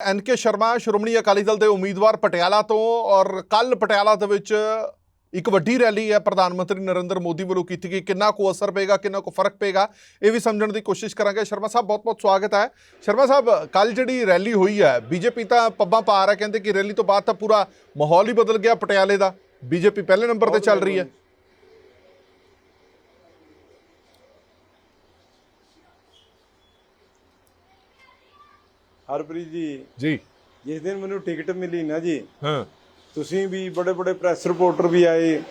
ਐਨਕੇ ਸ਼ਰਮਾ, ਸ਼੍ਰੋਮਣੀ ਅਕਾਲੀ ਦਲ ਦੇ ਉਮੀਦਵਾਰ ਪਟਿਆਲਾ ਤੋਂ ਔਰ ਕੱਲ ਪਟਿਆਲਾ ਦੇ ਵਿੱਚ ਇੱਕ ਵੱਡੀ ਰੈਲੀ ਹੈ ਪ੍ਰਧਾਨ ਮੰਤਰੀ ਨਰਿੰਦਰ ਮੋਦੀ ਵੱਲੋਂ ਕੀਤੀ ਗਈ। ਕਿੰਨਾ ਕੋ ਅਸਰ ਪਏਗਾ, ਕਿੰਨਾ ਕੋ ਫ਼ਰਕ ਪਏਗਾ, ਇਹ ਵੀ ਸਮਝਣ ਦੀ ਕੋਸ਼ਿਸ਼ ਕਰਾਂਗੇ। ਸ਼ਰਮਾ ਸਾਹਿਬ ਬਹੁਤ ਬਹੁਤ ਸਵਾਗਤ ਹੈ। ਸ਼ਰਮਾ ਸਾਹਿਬ ਕੱਲ ਜਿਹੜੀ ਰੈਲੀ ਹੋਈ ਹੈ, ਬੀਜੇਪੀ ਤਾਂ ਪੱਬਾਂ ਪਾ ਰਿਹਾ, ਕਹਿੰਦੇ ਕਿ ਰੈਲੀ ਤੋਂ ਬਾਅਦ ਤਾਂ ਪੂਰਾ ਮਾਹੌਲ ਹੀ ਬਦਲ ਗਿਆ ਪਟਿਆਲੇ ਦਾ। ਬੀਜੇਪੀ ਪਹਿਲੇ ਨੰਬਰ ਤੇ ਚੱਲ ਰਹੀ ਹੈ। ਹਰਪ੍ਰੀਤ ਜੀ ਜੀ। ਜਿਸ ਦਿਨ ਮੈਨੂੰ ਟਿਕਟ ਮਿਲੀ ਨਾ ਜੀ ਹਾਂ। ਤੁਸੀਂ ਵੀ ਬੜੇ ਬੜੇ ਪ੍ਰੈਸ ਰਿਪੋਰਟਰ ਵੀ ਆਏ।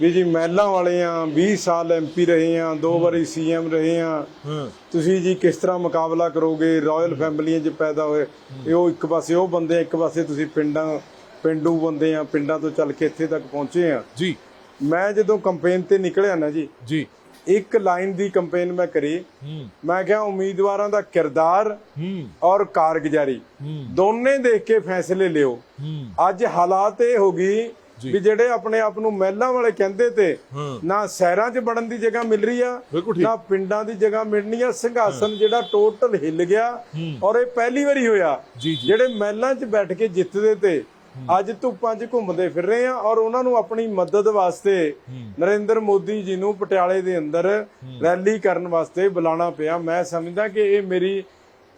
ਵੀ ਜੀ ਮਹਿਲਾਂ ਵਾਲੇ ਆ 20 ਸਾਲ ਐਮਪੀ ਰਹੇ ਆ ਦੋ ਵਾਰੀ ਸੀਐਮ ਰਹੇ ਆ। ਤੁਸੀਂ ਜੀ ਕਿਸ ਤਰ੍ਹਾਂ ਮੁਕਾਬਲਾ ਕਰੋਗੇ? ਰਾਇਲ ਫੈਮਲੀਆਂ 'ਚ ਪੈਦਾ ਹੋਏ। ਇਹ ਉਹ ਇੱਕ ਪਾਸੇ ਉਹ ਬੰਦੇ ਆ, ਇੱਕ ਪਾਸੇ ਤੁਸੀਂ ਪਿੰਡਾਂ ਪਿੰਡੂ ਬੰਦੇ ਆ ਪਿੰਡਾਂ ਤੋਂ ਚੱਲ ਕੇ ਇੱਥੇ ਤੱਕ ਪਹੁੰਚੇ ਆ। ਜੀ। ਮੈਂ ਜਦੋਂ ਕੰਪੇਨ ਤੇ ਨਿਕਲਿਆ ਨਾ ਜੀ ਜੀ। ਇੱਕ ਲਾਈਨ ਦੀ ਕੰਪੇਨ ਮੈਂ ਕਰੀ। ਮੈਂ ਕਿਹਾ ਉਮੀਦਵਾਰਾਂ ਦਾ ਕਿਰਦਾਰ ਔਰ ਕਾਰਗੁਜ਼ਾਰੀ। ਦੋਨੇ ਦੇਖ ਕੇ ਫੈਸਲੇ ਲਿਓ। ਅੱਜ ਹਾਲਾਤ ਇਹ ਹੋ ਗਈ। ਵੀ ਜਿਹੜੇ ਆਪਣੇ ਆਪ ਨੂੰ ਮਹਿਲਾਂ ਵਾਲੇ ਕਹਿੰਦੇ ਤੇ ਨਾ ਸ਼ਹਿਰਾਂ 'ਚ ਵੜਨ ਦੀ ਜਗ੍ਹਾ ਮਿਲ ਰਹੀ ਆ ਨਾ ਪਿੰਡਾਂ ਦੀ ਜਗ੍ਹਾ ਮਿਲਣੀ ਆ। ਸਿੰਘਾਸਨ ਜਿਹੜਾ ਟੋਟਲ ਹਿੱਲ ਗਿਆ ਔਰ ਇਹ ਪਹਿਲੀ ਵਾਰੀ ਹੋਇਆ। ਜਿਹੜੇ ਮਹਿਲਾਂ 'ਚ ਬੈਠ ਕੇ ਜਿੱਤਦੇ ਤੇ ਅੱਜ ਧੁੱਪਾਂ 'ਚ ਘੁੰਮਦੇ ਫਿਰ ਰਹੇ ਆ ਔਰ ਉਹਨਾਂ ਨੂੰ ਆਪਣੀ ਮਦਦ ਵਾਸਤੇ ਨਰਿੰਦਰ ਮੋਦੀ ਜੀ ਨੂੰ ਪਟਿਆਲੇ ਦੇ ਅੰਦਰ ਰੈਲੀ ਕਰਨ ਵਾਸਤੇ ਬੁਲਾਣਾ ਪਿਆ। ਮੈਂ ਸਮਝਦਾ ਕਿ ਇਹ ਮੇਰੀ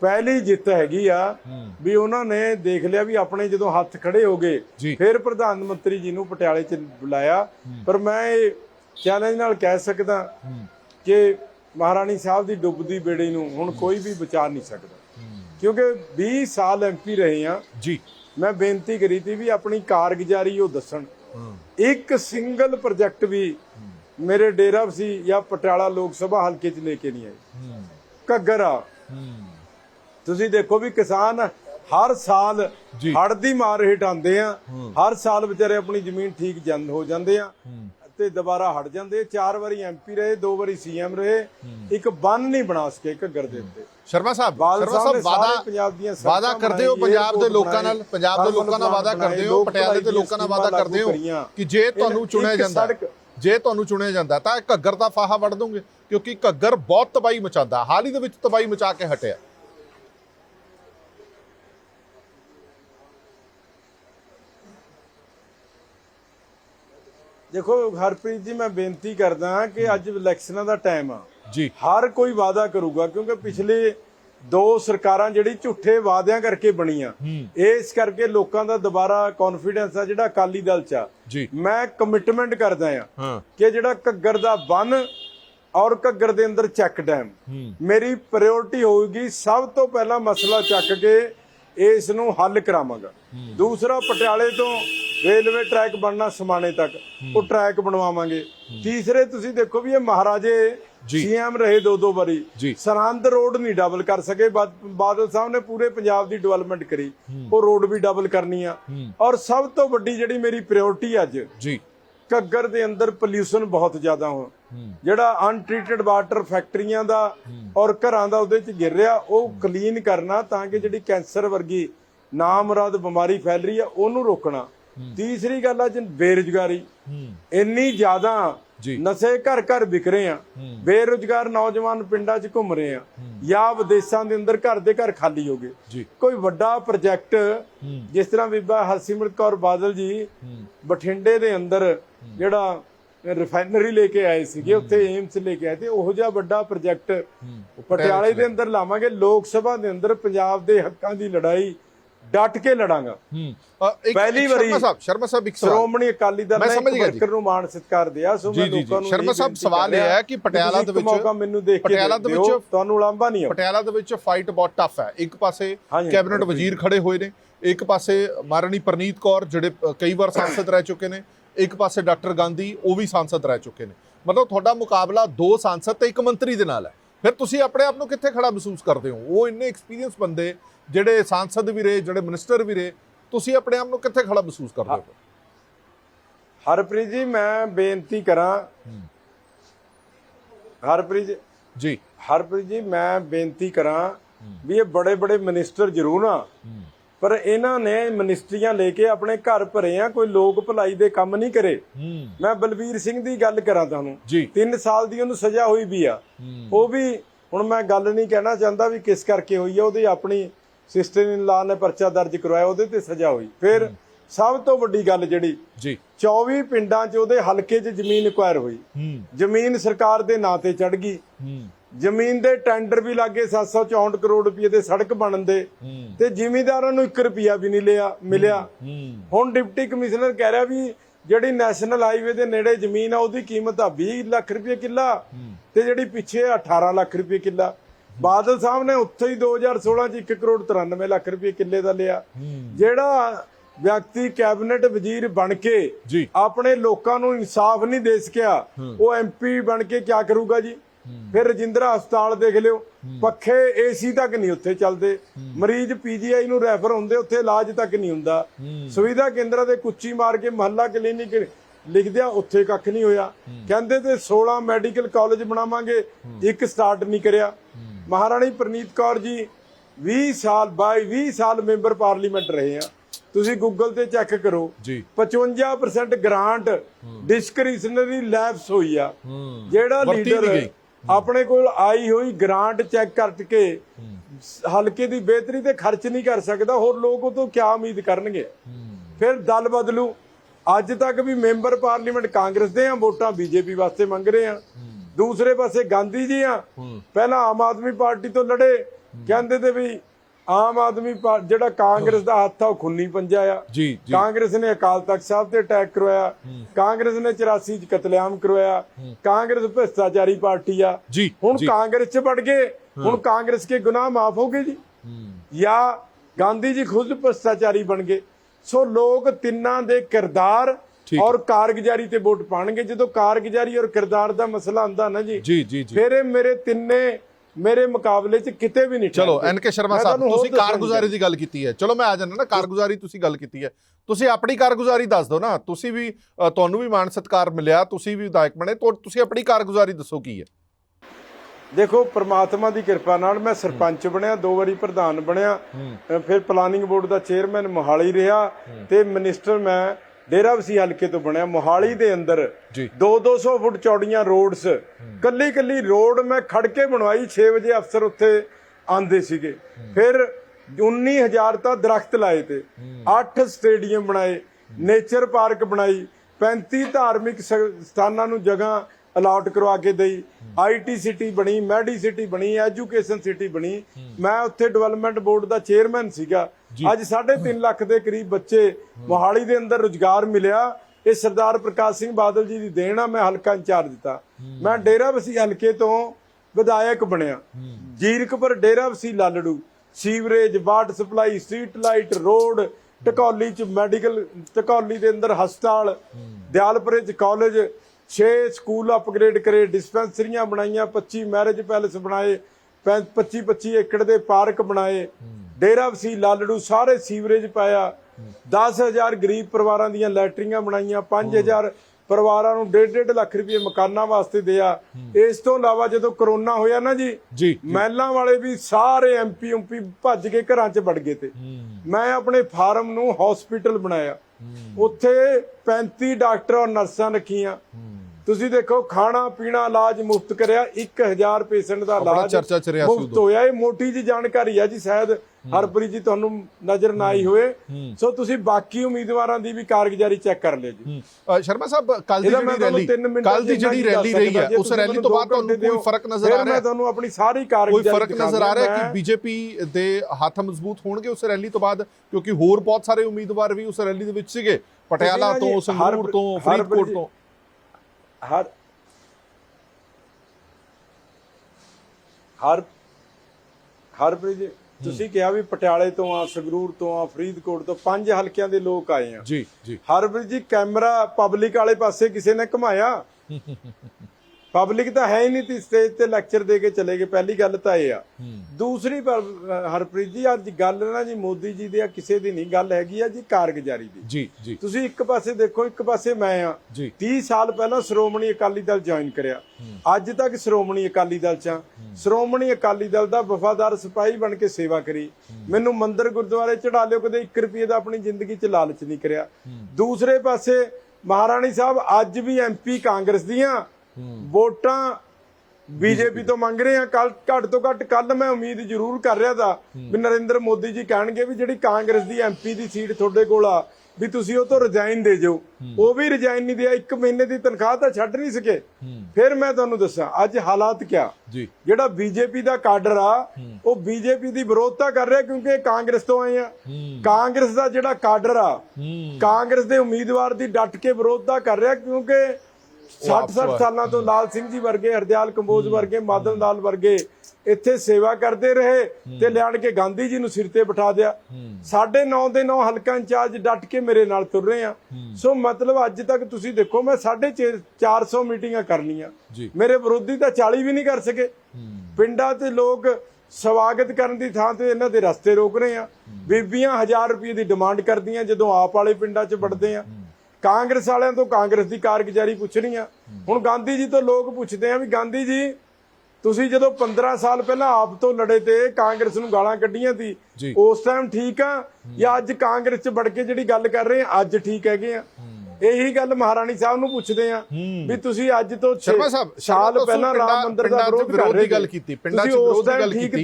ਪਹਿਲੀ ਜਿੱਤ ਹੈਗੀ ਆ ਵੀ ਉਹਨਾਂ ਨੇ ਦੇਖ ਲਿਆ ਵੀ ਆਪਣੇ ਜਦੋਂ ਹੱਥ ਖੜੇ ਹੋ ਗਏ। ਫਿਰ ਪ੍ਰਧਾਨ ਮੰਤਰੀ ਜੀ ਨੂੰ ਪਟਿਆਲੇ 'ਚ ਬੁਲਾਇਆ। ਪਰ ਮੈਂ ਇਹ ਚੈਲੰਜ ਨਾਲ ਕਹਿ ਸਕਦਾ ਕਿ ਮਹਾਰਾਣੀ ਸਾਹਿਬ ਦੀ ਡੁੱਬਦੀ ਬੇੜੀ ਨੂੰ ਹੁਣ ਕੋਈ ਵੀ ਬਚਾ ਨਹੀਂ ਸਕਦਾ। ਕਿਉਂਕਿ 20 ਸਾਲ ਐਮਪੀ ਰਹੇ ਆ। ਜੀ। ਮੈਂ ਬੇਨਤੀ ਕਰੀ ਤੀ ਵੀ ਆਪਣੀ ਕਾਰਗੁਜ਼ਾਰੀ ਉਹ ਦੱਸਣ। ਇੱਕ ਸਿੰਗਲ ਪ੍ਰੋਜੈਕਟ ਵੀ ਮੇਰੇ ਡੇਰਾ ਸੀ ਜਾਂ ਪਟਿਆਲਾ ਲੋਕ ਸਭਾ ਹਲਕੇ 'ਚ ਲੈ ਕੇ ਨਹੀਂ ਆਏ। ਘੱਗਰ। ਆ ਤੁਸੀਂ ਦੇਖੋ ਵੀ ਕਿਸਾਨ ਹਰ ਸਾਲ ਜੀ। ਹੜ੍ਹ ਦੀ ਮਾਰ ਹੇਠ ਆਉਂਦੇ ਆ। ਹਰ ਸਾਲ ਵਿਚਾਰੇ ਆਪਣੀ ਜ਼ਮੀਨ ਠੀਕ ਜੰਦ ਹੋ ਜਾਂਦੇ ਆ। ਤੇ ਦੁਬਾਰਾ ਹਟ ਜਾਂਦੇ ਚਾਰ ਵਾਰੀ ਐਮਪੀ ਰਹੇ ਦੋ ਵਾਰੀ ਸੀਐਮ ਰਹੇ ਇੱਕ ਬੰਨ ਨਹੀਂ ਬਣਾ ਸਕੇ ਘੱਗਰ ਦੇ ਉੱਤੇ। ਸ਼ਰਮਾ ਸਾਹਿਬ ਸ਼ਰਮਾ ਸਾਹਿਬ ਵਾਦਾ ਪੰਜਾਬ ਦੀਆਂ ਸੜਕਾਂ ਵਾਦਾ ਕਰਦੇ ਹੋ ਪੰਜਾਬ ਦੇ ਲੋਕਾਂ ਨਾਲ ਪੰਜਾਬ ਦੇ ਲੋਕਾਂ ਨਾਲ ਵਾਦਾ ਕਰਦੇ ਹੋ ਪਟਿਆਲੇ ਦੇ ਲੋਕਾਂ ਨਾਲ ਵਾਦਾ ਕਰਦੇ ਹੋ ਕਿ ਜੇ ਤੁਹਾਨੂੰ ਚੁਣਿਆ ਜਾਂਦਾ ਜੇ ਤੁਹਾਨੂੰ ਚੁਣਿਆ ਜਾਂਦਾ ਤਾਂ ਘੱਗਰ ਦਾ ਫਾਹਾ ਵੜ ਦੋਗੇ ਕਿਉਂਕਿ ਘੱਗਰ ਬਹੁਤ ਤਬਾਈ ਮਚਾਉਂਦਾ ਹਾਲ ਹੀ ਦੇ ਵਿੱਚ ਤਬਾਈ ਮਚਾ ਕੇ ਹਟਿਆ। ਦੇਖੋ ਹਰਪ੍ਰੀਤ ਜੀ ਮੈਂ ਬੇਨਤੀ ਕਰਦਾ ਕਿ ਅੱਜ ਇਲੈਕਸ਼ਨਾਂ ਦਾ ਟਾਈਮ ਆ। ਜੀ। ਹਰ ਕੋਈ ਵਾਅਦਾ ਕਰੂਗਾ ਕਿਉਂਕਿ ਪਿਛਲੇ ਦੋ ਸਰਕਾਰਾਂ ਜਿਹੜੀ ਝੂਠੇ ਵਾਅਦਿਆਂ ਕਰਕੇ ਬਣੀਆਂ ਇਸ ਕਰਕੇ ਲੋਕਾਂ ਦਾ ਦੁਬਾਰਾ ਕੌਨਫੀਡੈਂਸ ਆ ਜਿਹੜਾ ਅਕਾਲੀ ਦਲ ਚ ਆ। ਜੀ। ਮੈਂ ਕਮਿਟਮੈਂਟ ਕਰਦਾ ਆ ਕਿ ਜਿਹੜਾ ਘੱਗਰ ਦਾ ਬੰਨ ਔਰ ਘੱਗਰ ਦੇ ਅੰਦਰ ਚੈੱਕ ਡੈਮ ਮੇਰੀ ਪ੍ਰਾਇੋਰਟੀ ਹੋਊਗੀ ਸਭ ਤੋਂ ਪਹਿਲਾਂ ਮਸਲਾ ਚੱਕ ਕੇ ਇਸ ਨੂੰ ਹੱਲ ਕਰਾਵਾਂਗਾ। ਦੂਸਰਾ ਪਟਿਆਲੇ ਤੋਂ ਰੇਲਵੇ ਟਰੈਕ ਬਣਨਾ ਸਮਾਣੇ ਤੱਕ। ਉਹ ਟਰੈਕ ਬਣਵਾਵਾਂਗੇ। ਤੀਸਰੇ ਤੁਸੀਂ ਦੇਖੋ ਵੀ ਇਹ ਮਹਾਰਾਜੇ। ਸੀਐਮ ਰਹੇ ਦੋ ਦੋ ਵਾਰੀ। ਸਰਹੰਦ ਰੋਡ ਨਹੀਂ ਡਬਲ ਕਰ ਸਕੇ। ਬਾਦ- ਬਾਦਲ ਸਾਹਿਬ ਨੇ ਪੂਰੇ ਪੰਜਾਬ ਦੀ ਡਿਵੈਲਪਮੈਂਟ ਕਰੀ। ਉਹ ਰੋਡ ਵੀ ਡਬਲ ਕਰਨੀ ਆ। ਔਰ ਸਭ ਤੋਂ ਵੱਡੀ ਜਿਹੜੀ ਮੇਰੀ ਪ੍ਰਾਇੋਰਟੀ ਅੱਜ ਜੀ ਘੱਗਰ ਦੇ ਅੰਦਰ ਪੋਲਿਊਸ਼ਨ ਬਹੁਤ ਜ਼ਿਆਦਾ ਹੋ। ਜਿਹੜਾ ਅਨਟ੍ਰੀਟਡ ਵਾਟਰ ਫੈਕਟਰੀਆਂ ਦਾ ਔਰ ਘਰਾਂ ਦਾ ਉਹਦੇ ਚ ਗਿਰ ਰਿਹਾ ਉਹ ਕਲੀਨ ਕਰਨਾ ਤਾਂ ਕਿ ਜਿਹੜੀ ਕੈਂਸਰ ਵਰਗੀ ਨਾਮੁਰਾਦ ਬਿਮਾਰੀ ਫੈਲ ਰਹੀ ਆ ਉਹਨੂੰ ਰੋਕਣਾ। ਤੀਸਰੀ ਗੱਲ ਆ ਜੀ ਬੇਰੁਜ਼ਗਾਰੀ। ਇੰਨੀ ਜ਼ਿਆਦਾ। ਨਸ਼ੇ ਘਰ ਘਰ ਵਿਕ ਰਹੇ ਆ। ਬੇਰੁਜ਼ਗਾਰ ਨੌਜਵਾਨ ਪਿੰਡਾਂ 'ਚ ਘੁੰਮ ਰਹੇ ਆ। ਜਾਂ ਵਿਦੇਸ਼ਾਂ ਦੇ ਅੰਦਰ ਘਰ ਦੇ ਘਰ ਖਾਲੀ ਹੋ ਗਏ। ਕੋਈ ਵੱਡਾ ਪ੍ਰੋਜੈਕਟ ਜਿਸ ਤਰ੍ਹਾਂ ਬੀਬਾ ਹਰਸਿਮਰਤ ਕੌਰ ਬਾਦਲ ਜੀ ਬਠਿੰਡੇ ਦੇ ਅੰਦਰ ਜਿਹੜਾ ਰਿਫਾਈਨਰੀ ਲੈ ਕੇ ਆਏ ਸੀਗੇ ਉੱਥੇ ਏਮਸ ਲੈ ਕੇ ਆਏ ਤੇ ਉਹੋ ਜਿਹਾ ਵੱਡਾ ਪ੍ਰੋਜੈਕਟ ਪਟਿਆਲੇ ਦੇ ਅੰਦਰ ਲਾਵਾਂਗੇ ਲੋਕ ਸਭਾ ਦੇ ਅੰਦਰ ਪੰਜਾਬ ਦੇ ਹੱਕਾਂ ਦੀ ਲੜਾਈ ਡਟ ਕੇ ਲੜਾਂਗਾ ਪਹਿਲੀ ਵਾਰੀ ਸ਼ਰਮਾ ਸਾਹਿਬ ਸ਼ਰਮਾ ਸਾਹਿਬ ਇੱਕ ਸ਼੍ਰੋਮਣੀ ਅਕਾਲੀ ਦਲ ਨੇ। ਵਰਕਰ ਨੂੰ ਮਾਣ ਸਤਿਕਾਰ ਦਿਆ ਸੋ ਮੈਂ। ਲੋਕਾਂ ਨੂੰ ਸ਼ਰਮਾ ਸਾਹਿਬ ਸਵਾਲ ਇਹ ਹੈ ਕਿ ਪਟਿਆਲਾ ਦੇ ਵਿੱਚ- ਮੌਕਾ ਮੈਨੂੰ ਦੇਖ ਕੇ ਪਟਿਆਲਾ ਦੇ ਵਿੱਚ- ਤੁਹਾਨੂੰ ਲਾਂਭਾ ਨਹੀਂ ਪਟਿਆਲਾ ਦੇ ਵਿੱਚ ਫਾਈਟ ਬਹੁਤ ਟਫ ਹੈ ਇੱਕ ਪਾਸੇ ਕੈਬਨਿਟ। ਵਜ਼ੀਰ ਖੜੇ ਹੋਏ ਨੇ ਇੱਕ ਪਾਸੇ ਮਹਾਰਾਣੀ ਪ੍ਰਨੀਤ ਕੌਰ ਜਿਹੜੇ ਕਈ ਵਾਰ ਸੰਸਦ ਰਹਿ ਚੁੱਕੇ ਨੇ ਇੱਕ ਪਾਸੇ ਡਾਕਟਰ ਗਾਂਧੀ ਉਹ ਵੀ ਸੰਸਦ ਰਹਿ ਚੁੱਕੇ ਨੇ। ਮਤਲਬ ਤੁਹਾਡਾ ਮੁਕਾਬਲਾ ਦੋ ਸੰਸਦ ਤੇ ਇੱਕ ਮੰਤਰੀ ਦੇ ਨਾਲ ਹੈ। ਫਿਰ ਤੁਸੀਂ ਆਪਣੇ ਆਪ ਨੂੰ ਕਿੱਥੇ ਖੜਾ ਮਹਿਸੂਸ ਕਰਦੇ ਹੋ? ਉਹ ਇੰਨੇ ਐਕਸਪੀਰੀਅੰਸ ਬੰਦੇ ਜਿਹੜੇ ਸੰਸਦ ਵੀ ਰਹੇ ਜਿਹੜੇ ਮਿਨਿਸਟਰ ਵੀ ਰਹੇ ਤੁਸੀਂ ਆਪਣੇ ਆਪ ਨੂੰ ਕਿੱਥੇ ਖੜਾ ਮਹਿਸੂਸ ਕਰਦੇ ਹੋ? ਹਰਪ੍ਰੀਤ ਜੀ ਮੈਂ ਬੇਨਤੀ ਕਰਾਂ। ਹਰਪ੍ਰੀਤ ਜੀ- ਜੀ। ਹਰਪ੍ਰੀਤ ਜੀ ਮੈਂ ਬੇਨਤੀ ਕਰਾਂ ਵੀ ਇਹ ਬੜੇ ਬੜੇ ਮਿਨਿਸਟਰ ਜ਼ਰੂਰ ਆ। ਪਰ ਇਹਨਾਂ ਨੇ ਮਿਨਿਸਟਰੀਆਂ ਲੈ ਕੇ ਆਪਣੇ ਘਰ ਭਰੇ ਆ ਕੋਈ ਲੋਕ ਭਲਾਈ ਦੇ ਕੰਮ ਨਹੀਂ ਕਰੇ। ਮੈਂ ਬਲਬੀਰ ਸਿੰਘ ਦੀ ਗੱਲ ਕਰਾਂ ਤੁਹਾਨੂੰ। ਜੀ। 3 ਸਾਲ ਦੀ ਉਹਨੂੰ ਸਜ਼ਾ ਹੋਈ ਵੀ ਆ। ਉਹ ਵੀ ਹੁਣ ਮੈਂ ਗੱਲ ਨਹੀਂ ਕਹਿਣਾ ਚਾਹੁੰਦਾ ਵੀ ਕਿਸ ਕਰਕੇ ਹੋਈ ਆ ਉਹਦੀ ਆਪਣੀ ਸਿਸਟਰ ਇਨ ਲਾ ਨੇ ਪਰਚਾ ਦਰਜ ਕਰਵਾਇਆ ਉਹਦੇ ਤੇ ਸਜ਼ਾ ਹੋਈ। ਫਿਰ ਸਭ ਤੋਂ ਵੱਡੀ ਗੱਲ ਜਿਹੜੀ ਜੀ। 24 ਪਿੰਡਾਂ 'ਚ ਉਹਦੇ ਹਲਕੇ 'ਚ ਜ਼ਮੀਨ ਐਕਵਾਇਰ ਹੋਈ। ਜ਼ਮੀਨ ਸਰਕਾਰ ਦੇ ਨਾਂ ਤੇ ਚੜ ਗਈ। ਜ਼ਮੀਨ ਦੇ ਟੈਂਡਰ ਵੀ ਲੱਗੇ 764 ਕਰੋੜ ਰੁਪਏ ਦੇ ਸੜਕ ਬਣਨ ਦੇ ਤੇ ਜ਼ਿਮੀਂਦਾਰਾਂ ਨੂੰ 1 ਰੁਪਿਆ ਵੀ ਨਹੀਂ ਲਿਆ ਮਿਲਿਆ। ਹੁਣ ਡਿਪਟੀ ਕਮਿਸ਼ਨਰ ਕਹਿ ਰਿਹਾ ਵੀ ਜਿਹੜੀ ਨੈਸ਼ਨਲ ਹਾਈਵੇ ਦੇ ਨੇੜੇ ਜ਼ਮੀਨ ਆ ਉਹਦੀ ਕੀਮਤ ਆ 20 ਲੱਖ ਰੁਪਏ ਕਿੱਲਾ ਤੇ ਜਿਹੜੀ ਪਿੱਛੇ ਆ 18 ਲੱਖ ਰੁਪਏ ਕਿੱਲਾ। ਬਾਦਲ ਸਾਹਿਬ ਨੇ ਉੱਥੇ ਹੀ 2016 ਚ 1 ਕਰੋੜ 93 ਲੱਖ ਰੁਪਏ ਕਿੱਲੇ ਦਾ ਲਿਆ। ਜਿਹੜਾ ਵਿਅਕਤੀ ਕੈਬਨਿਟ ਵਜ਼ੀਰ ਬਣ ਕੇ ਆਪਣੇ ਲੋਕਾਂ ਨੂੰ ਇਨਸਾਫ ਨਹੀਂ ਦੇ ਸਕਿਆ ਉਹ ਐਮਪੀ ਬਣ ਕੇ ਕੀ ਕਰੂਗਾ ਜੀ? ਫਿਰ ਰਜਿੰਦਰਾ ਹਸਪਤਾਲ ਦੇਖ ਲਿਓ ਪੱਖੇ ਏਸੀ ਤੱਕ ਨਹੀਂ ਉੱਥੇ ਚੱਲਦੇ। ਮਰੀਜ਼ ਪੀਜੀਆਈ ਨੂੰ ਰੈਫਰ ਹੁੰਦੇ ਉੱਥੇ ਇਲਾਜ ਤੱਕ ਨਹੀਂ ਹੁੰਦਾ। ਸੁਵਿਧਾ ਕੇਂਦਰਾਂ ਦੇ ਕੁੱਚੀ ਮਾਰ ਕੇ ਮਹੱਲਾ ਕਲੀਨਿਕ ਲਿਖਦਿਆ ਉੱਥੇ ਕੱਖ ਨਹੀਂ ਹੋਇਆ। ਕਹਿੰਦੇ ਤੇ 16 ਮੈਡੀਕਲ ਕਾਲਜ ਬਣਾਵਾਂਗੇ ਇੱਕ ਸਟਾਰਟ ਨਹੀਂ ਕਰਿਆ। ਮਹਾਰਾਣੀ ਪ੍ਰਨੀਤ ਕੌਰ ਜੀ 20 ਸਾਲ ਬਾਈ 20 ਸਾਲ ਮੈਂਬਰ ਪਾਰਲੀਮੈਂਟ ਰਹੇ ਆ। ਤੁਸੀਂ ਗੂਗਲ ਤੇ ਚੈੱਕ ਕਰੋ। ਜੀ। 55% ਗ੍ਰਾਂਟ ਡਿਸਕ੍ਰਿਸ਼ਨਰੀ ਲੈਬਸ ਹੋਈ ਆ। ਜਿਹੜਾ ਲੀਡਰ। ਆਪਣੇ ਕੋਲ ਆਈ ਹੋਈ ਗ੍ਰਾਂਟ ਚੈੱਕ ਕਰਕੇ ਹਲਕੇ ਦੀ ਬਿਹਤਰੀ ਤੇ ਖਰਚ ਨਹੀਂ ਕਰ ਸਕਦਾ ਹੋਰ ਲੋਕ ਉਹ ਤੋਂ ਕੀ ਉਮੀਦ ਕਰਨਗੇ? ਫਿਰ ਦਲ ਬਦਲੂ। ਅੱਜ ਤੱਕ ਵੀ ਮੈਂਬਰ ਪਾਰਲੀਮੈਂਟ ਕਾਂਗਰਸ ਦੇ ਆ ਵੋਟਾਂ ਬੀਜੇਪੀ ਵਾਸਤੇ ਮੰਗ ਰਹੇ ਆ। ਦੂਸਰੇ ਪਾਸੇ ਗਾਂਧੀ ਜੀ ਆ। ਪਹਿਲਾਂ ਆਮ ਆਦਮੀ ਪਾਰਟੀ ਤੋਂ ਲੜੇ। ਕਹਿੰਦੇ ਤੇ ਵੀ ਆਮ ਆਦਮੀ ਜਿਹੜਾ ਕਾਂਗਰਸ ਦਾ ਹੱਥ ਆ ਉਹ ਖੁੰਨੀ ਪੰਜਾ ਆ। ਕਾਂਗਰਸ ਨੇ ਅਕਾਲ ਤਖਤ ਸਾਹਿਬ ਤੇ ਅਟੈਕ ਕਰਵਾਇਆ। ਕਾਂਗਰਸ ਨੇ 84 ਚ ਕਤਲੇਆਮ ਕਰਵਾਇਆ। ਕਾਂਗਰਸ ਭ੍ਰਿਸ਼ਟਾਚਾਰੀ ਪਾਰਟੀ ਆ। ਹੁਣ ਕਾਂਗਰਸ ਚ ਵੜ ਗਏ। ਹੁਣ ਕਾਂਗਰਸ ਕੇ ਗੁਨਾਹ ਮਾਫ ਹੋ ਗਏ ਜੀ। ਜਾਂ ਗਾਂਧੀ ਜੀ ਖੁਦ ਭ੍ਰਿਸ਼ਟਾਚਾਰੀ ਬਣ ਗਏ। ਸੋ ਲੋਕ ਤਿੰਨਾਂ ਦੇ ਕਿਰਦਾਰ। ਔਰ ਕਾਰਗੁਜ਼ਾਰੀ ਤੇ ਵੋਟ ਪਾਣਗੇ। ਜਦੋਂ ਕਾਰਗੁਜ਼ਾਰੀ ਔਰ ਕਿਰਦਾਰ ਦਾ ਮਸਲਾ ਆਂਦਾ ਨਾ ਜੀ। ਫਿਰ ਇਹ ਮੇਰੇ ਤਿੰਨੇ ਮੇਰੇ ਮੁਕਾਬਲੇ ਚ ਕਿਤੇ ਵੀ ਨਹੀਂ ਚਲੋ। ਐਨ ਕੇ ਸ਼ਰਮਾ ਸਾਹਿਬ ਤੁਸੀਂ ਕਾਰਗੁਜ਼ਾਰੀ ਦੀ ਗੱਲ ਕੀਤੀ ਹੈ। ਚਲੋ ਮੈਂ ਆ ਜਾਣਾ ਨਾ ਕਾਰਗੁਜ਼ਾਰੀ ਤੁਸੀਂ ਗੱਲ ਕੀਤੀ ਹੈ। ਤੁਸੀਂ ਆਪਣੀ ਕਾਰਗੁਜ਼ਾਰੀ ਦੱਸ ਦਿਓ ਨਾ। ਤੁਸੀਂ ਵੀ ਤੁਹਾਨੂੰ ਵੀ ਮਾਣ ਸਤਿਕਾਰ ਮਿਲਿਆ ਤੁਸੀਂ ਵੀ ਵਿਧਾਇਕ ਬਣੇ ਤੁਹਾ- ਤੁਸੀਂ ਆਪਣੀ ਕਾਰਗੁਜ਼ਾਰੀ ਦੱਸੋ ਕੀ ਹੈ। ਦੇਖੋ ਪ੍ਰਮਾਤਮਾ ਦੀ ਕਿਰਪਾ ਨਾਲ ਮੈਂ ਸਰਪੰਚ ਬਣਿਆ ਦੋ ਵਾਰੀ ਪ੍ਰਧਾਨ ਬਣਿਆ। ਫਿਰ ਪਲਾਨਿੰਗ ਬੋਰਡ ਦਾ ਚੇਅਰਮੈਨ ਮੋਹਾਲੀ ਰਿਹਾ ਤੇ ਮਿਨਿਸਟਰ ਮੈਂ ਡੇਰਾਬਸੀ ਹਲਕੇ ਤੋਂ ਬਣਿਆ ਮੋਹਾਲੀ ਦੇ ਅੰਦਰ। ਜੀ। 2-200 ਫੁੱਟ ਚੌੜੀਆਂ ਰੋਡਸ। ਕੱਲੀ ਕੱਲੀ ਰੋਡ ਮੈਂ ਖੜ ਕੇ ਬਣਵਾਈ 6 ਵਜੇ ਅਫਸਰ ਉੱਥੇ ਆਂਦੇ ਸੀਗੇ। ਫਿਰ 19000 ਤਾਂ ਦਰਖਤ ਲਾਏ ਤੇ 8 ਸਟੇਡੀਅਮ ਬਣਾਏ ਨੇਚਰ ਪਾਰਕ ਬਣਾਈ 35 ਧਾਰਮਿਕ ਸਥਾਨਾਂ ਨੂੰ ਜਗ੍ਹਾ ਅਲਾਟ ਕਰਵਾ ਕੇ ਦੇਈ। ਆਈਟੀ ਸਿਟੀ ਬਣੀ ਮੈਡੀ ਸਿਟੀ ਬਣੀ ਐਜੂਕੇਸ਼ਨ ਸਿਟੀ ਬਣੀ। ਮੈਂ ਉੱਥੇ ਡਿਵੈਲਪਮੈਂਟ ਬੋਰਡ ਦਾ ਚੇਅਰਮੈਨ ਸੀਗਾ। ਅੱਜ 3.5 ਲੱਖ ਦੇ ਕਰੀਬ ਬੱਚੇ ਮੋਹਾਲੀ ਦੇ ਅੰਦਰ ਰੁਜ਼ਗਾਰ ਮਿਲਿਆ। ਇਹ ਸਰਦਾਰ ਪ੍ਰਕਾਸ਼ ਸਿੰਘ ਬਾਦਲ ਜੀ ਦੀ ਦੇਣ ਆ ਮੈਂ ਹਲਕਾ ਇੰਚਾਰਜ ਦਿੱਤਾ। ਮੈਂ ਡੇਰਾਬੱਸੀ ਹਲਕੇ ਤੋਂ ਵਿਧਾਇਕ ਬਣਿਆ। Zirakpur Derabassi Lalru. Sewerage water supply street light road Takoli ਚ ਮੈਡੀਕਲ ਟਕੌਲੀ ਦੇ ਅੰਦਰ ਹਸਪਤਾਲ ਦਿਆਲਪੁਰੇ ਚ ਕਾਲਜ 6 ਸਕੂਲ ਅਪਗ੍ਰੇਡ ਕਰੇ ਡਿਸਪੈਂਸਰੀਆਂ ਬਣਾਈਆਂ 25 ਮੈਰਿਜ ਪੈਲੇਸ ਬਣਾਏ 25 25 ਏਕੜ ਦੇ ਪਾਰਕ ਬਣਾਏ। ਡੇਰਾਬੱਸੀ ਲਾਲੜੂ ਸਾਰੇ ਸੀਵਰੇਜ ਪਾਇਆ। 10000 ਗਰੀਬ ਪਰਿਵਾਰਾਂ ਦੀਆਂ ਲੈਟਰੀਆਂ ਬਣਾਈਆਂ 5000 ਪਰਿਵਾਰਾਂ ਨੂੰ 1.5 ਲੱਖ ਰੁਪਏ ਮਕਾਨਾਂ ਵਾਸਤੇ ਦਿਆ। ਇਸ ਤੋਂ ਇਲਾਵਾ ਜਦੋਂ ਕਰੋਨਾ ਹੋਇਆ ਨਾ ਜੀ ਜੀ ਮਹਿਲਾਂ ਵਾਲੇ ਵੀ ਸਾਰੇ ਐਮਪੀ ਐਮਪੀ ਭੱਜ ਕੇ ਘਰਾਂ 'ਚ ਵੜ ਗਏ ਤੇ। ਮੈਂ ਆਪਣੇ ਫਾਰਮ ਨੂੰ ਹਸਪੀਟਲ ਬਣਾਇਆ। ਉੱਥੇ 35 ਡਾਕਟਰ ਔਰ ਨਰਸਾਂ ਰੱਖੀਆਂ। ਤੁਸੀਂ ਦੇਖੋ ਖਾਣਾ ਪੀਣਾ ਇਲਾਜ ਮੁਫਤ ਕਰਿਆ 1000 ਪੇਸ਼ੈਂਟ ਦਾ ਇਲਾਜ ਚਰਚਾ ਚ ਰਿਹਾ ਸੀ ਮੁਫਤ। ਹੋਇਆ। ਇਹ ਮੋਟੀ ਜੀ ਜਾਣਕਾਰੀ ਹੈ ਜੀ ਸ਼ਾਇਦ ਹਰਪ੍ਰੀਤ ਜੀ ਤੁਹਾਨੂੰ ਨਜ਼ਰ ਨਾ ਆਈ ਹੋਏ ਸੋ ਤੁਸੀਂ ਬਾਕੀ ਉਮੀਦਵਾਰਾਂ ਦੀ ਵੀ ਕਾਰਗੁਜ਼ਾਰੀ ਚੈੱਕ ਕਰ ਲਿਓ ਜੀ। ਸ਼ਰਮਾ ਸਾਹਿਬ ਕੱਲ ਦੀ ਮੈਂ ਜਿਹੜੀ ਰੈਲੀ ਕੱਲ ਦੀ ਜਿਹੜੀ ਰੈਲੀ ਰਹੀ ਹੈ। ਉਸ ਰੈਲੀ ਤੋਂ ਬਾਅਦ ਤੁਹਾਨੂੰ ਕੋਈ ਫ਼ਰਕ ਨਜ਼ਰ ਆ ਰਿਹਾ? ਮੈਂ ਹੈ ਤੁਹਾਨੂੰ ਆਪਣੀ ਸਾਰੀ ਕੋਈ ਕਾਰਗੁਜ਼ਾਰੀ ਫ਼ਰਕ ਨਜ਼ਰ ਆ ਰਿਹਾ ਕਿ ਮੈਂ- ਬੀਜੇਪੀ ਦੇ ਹੱਥ ਮਜ਼ਬੂਤ ਹੋਣਗੇ ਉਸ ਰੈਲੀ ਤੋਂ ਬਾਅਦ? ਕਿਉਂਕਿ ਹੋਰ ਬਹੁਤ ਸਾਰੇ ਉਮੀਦਵਾਰ ਵੀ ਉਸ ਰੈਲੀ ਦੇ ਵਿੱਚ ਸੀਗੇ। ਪਟਿਆਲਾ ਤੋਂ ਸੰਗਰੂਰ ਤੋਂ ਫਰੀਦਕੋਟ ਤੋਂ। ਹਰ ਹਰ ਹਰਪ੍ਰੀਤ ਤੁਸੀਂ ਕਿਹਾ ਵੀ ਪਟਿਆਲੇ ਤੋਂ ਆ ਸੰਗਰੂਰ ਤੋਂ ਆ ਫਰੀਦਕੋਟ ਤੋਂ ਪੰਜ ਹਲਕਿਆਂ ਦੇ ਲੋਕ ਆਏ ਆ। ਜੀ ਜੀ। ਹਰਪ੍ਰੀਤ ਜੀ ਕੈਮਰਾ ਪਬਲਿਕ ਵਾਲੇ ਪਾਸੇ ਕਿਸੇ ਨੇ ਘੁਮਾਇਆ? ਪਬਲਿਕ ਤਾਂ ਹੈ ਹੀ ਨਹੀਂ ਤੀ ਸਟੇਜ ਤੇ ਲੈਕਚਰ ਦੇ ਕੇ ਚਲੇ ਗਏ ਪਹਿਲੀ ਗੱਲ ਤਾਂ ਇਹ ਆ। ਦੂਸਰੀ ਪਰ ਹਰਪ੍ਰੀਤ ਜੀ ਅੱਜ ਗੱਲ ਨਾ ਜੀ ਮੋਦੀ ਜੀ ਦੀ ਆ ਕਿਸੇ ਦੀ ਨਹੀਂ ਗੱਲ ਹੈਗੀ ਆ ਜੀ ਕਾਰਗੁਜ਼ਾਰੀ ਦੀ। ਜੀ ਜੀ। ਤੁਸੀਂ ਇੱਕ ਪਾਸੇ ਦੇਖੋ ਇੱਕ ਪਾਸੇ ਮੈਂ ਆ। ਜੀ। 30 ਸਾਲ ਪਹਿਲਾਂ ਸ਼੍ਰੋਮਣੀ ਅਕਾਲੀ ਦਲ ਜੁਆਇਨ ਕਰਿਆ। ਅੱਜ ਤੱਕ ਸ਼੍ਰੋਮਣੀ ਅਕਾਲੀ ਦਲ ਚ ਆ। ਸ਼੍ਰੋਮਣੀ ਅਕਾਲੀ ਦਲ ਦਾ ਵਫਾਦਾਰ ਸਿਪਾਹੀ ਬਣ ਕੇ ਸੇਵਾ ਕਰੀ। ਮੈਨੂੰ ਮੰਦਿਰ ਗੁਰਦੁਆਰੇ ਚੜਾ ਲਿਓ ਕਦੇ 1 ਰੁਪਏ ਦਾ ਆਪਣੀ ਜ਼ਿੰਦਗੀ ਚ ਲਾਲਚ ਨਹੀਂ ਕਰਿਆ। ਦੂਸਰੇ ਪਾਸੇ ਮਹਾਰਾਣੀ ਸਾਹਿਬ ਅੱਜ ਵੀ ਐਮਪੀ ਕਾਂਗਰਸ ਦੀਆਂ ਵੋਟਾਂ ਬੀਜੇਪੀ ਤੋਂ ਮੰਗ ਰਹੇ ਆ ਕੱਲ ਘੱਟ ਤੋਂ ਘੱਟ ਕੱਲ ਮੈਂ ਉਮੀਦ ਜ਼ਰੂਰ ਕਰ ਰਿਹਾ ਤਾਂ ਵੀ ਨਰਿੰਦਰ ਮੋਦੀ ਜੀ ਕਹਿਣਗੇ ਵੀ ਜਿਹੜੀ ਕਾਂਗਰਸ ਦੀ ਐਮਪੀ ਦੀ ਸੀਟ ਤੁਹਾਡੇ ਕੋਲ ਆ ਵੀ ਤੁਸੀਂ ਉਹ ਤੋਂ ਰਿਜ਼ਾਈਨ ਦੇ ਜਾਓ। ਉਹ ਵੀ ਰਿਜ਼ਾਈਨ ਨਹੀਂ ਦਿਆ ਇੱਕ ਮਹੀਨੇ ਦੀ ਤਨਖਾਹ ਤਾਂ ਛੱਡ ਨਹੀਂ ਸਕੇ। ਫਿਰ ਮੈਂ ਤੁਹਾਨੂੰ ਦੱਸਾਂ ਅੱਜ ਹਾਲਾਤ ਕਿਆ? ਜੀ। ਜਿਹੜਾ ਬੀਜੇਪੀ ਦਾ ਕਾਡਰ ਆ ਉਹ ਬੀਜੇਪੀ ਦੀ ਵਿਰੋਧਤਾ ਕਰ ਰਿਹਾ ਕਿਉਂਕਿ ਇਹ ਕਾਂਗਰਸ ਤੋਂ ਆਏ ਆ। ਕਾਂਗਰਸ ਦਾ ਜਿਹੜਾ ਕਾਡਰ ਆ ਕਾਂਗਰਸ ਦੇ ਉਮੀਦਵਾਰ ਦੀ ਡਟ ਕੇ ਵਿਰੋਧਤਾ ਕਰ ਰਿਹਾ ਕਿਉਂਕਿ 60 60 ਸਾਲਾਂ ਤੋਂ ਲਾਲ ਸਿੰਘ ਜੀ ਵਰਗੇ ਹਰਦਿਆਲ ਕੰਬੋਜ ਵਰਗੇ ਮਾਦਨ ਲਾਲ ਵਰਗੇ ਇੱਥੇ ਸੇਵਾ ਕਰਦੇ ਰਹੇ ਤੇ ਲਿਆਣ ਕੇ ਗਾਂਧੀ ਜੀ ਨੂੰ ਸਿਰ ਤੇ ਬਿਠਾ ਦਿਆ। ਸਾਡੇ 9 ਦੇ 9 ਹਲਕਾ ਇੰਚਾਰਜ ਡਟ ਕੇ ਮੇਰੇ ਨਾਲ ਤੁਰ ਰਹੇ ਆ। ਸੋ ਮਤਲਬ ਅੱਜ ਤੱਕ ਤੁਸੀਂ ਦੇਖੋ ਮੈਂ 450 ਮੀਟਿੰਗਾਂ ਕਰਨੀਆਂ। ਜੀ। ਮੇਰੇ ਵਿਰੋਧੀ ਤਾਂ 40 ਵੀ ਨਹੀਂ ਕਰ ਸਕੇ। ਪਿੰਡਾਂ ਤੇ ਲੋਕ ਸਵਾਗਤ ਕਰਨ ਦੀ ਥਾਂ ਤੇ ਇਹਨਾਂ ਦੇ ਰਸਤੇ ਰੋਕ ਰਹੇ ਆ। ਬੀਬੀਆਂ 1000 ਰੁਪਏ ਦੀ ਡਿਮਾਂਡ ਕਰਦੀਆਂ ਜਦੋਂ ਆਪ ਵਾਲੇ ਪਿੰਡਾਂ 'ਚ ਵੜਦੇ ਆ। ਕਾਂਗਰਸ ਵਾਲਿਆਂ ਤੋਂ ਕਾਂਗਰਸ ਦੀ ਕਾਰਗੁਜ਼ਾਰੀ ਪੁੱਛਣੀ ਆ ਹੁਣ ਗਾਂਧੀ ਜੀ ਤੋਂ ਲੋਕ ਪੁੱਛਦੇ ਆ ਵੀ ਗਾਂਧੀ ਜੀ ਤੁਸੀਂ ਜਦੋਂ 15 ਸਾਲ ਪਹਿਲਾਂ ਆਪ ਤੋਂ ਲੜੇ ਤੇ ਕਾਂਗਰਸ ਨੂੰ ਗਾਲਾਂ ਕੱਢੀਆਂ ਸੀ। ਉਸ ਟਾਈਮ ਠੀਕ ਆ ਜਾਂ ਅੱਜ ਕਾਂਗਰਸ 'ਚ ਵੜ ਕੇ ਜਿਹੜੀ ਗੱਲ ਕਰ ਰਹੇ ਆ ਅੱਜ ਠੀਕ ਹੈਗੇ ਆ ਇਹੀ ਗੱਲ ਮਹਾਰਾਣੀ ਸਾਹਿਬ ਨੂੰ ਪੁੱਛਦੇ ਆ ਵੀ ਤੁਸੀਂ ਅੱਜ ਤੋਂ ਛੇ ਸ਼ਰਮਾ ਸਾਹਿਬ, ਸ਼ਰਮਾ ਸਾਲ ਸਾਹਿਬ, ਪਹਿਲਾਂ ਰਾਮ ਮੰਦਿਰ ਦਾ ਪਿੰਡਾਂ 'ਚ ਵਿਰੋਧ ਕਰ ਰਹੇ ਗੱਲ ਸੀ। ਕੀਤੀ, ਪਿੰਡਾਂ 'ਚ ਵਿਰੋਧ ਦੀ ਗੱਲ ਕੀਤੀ।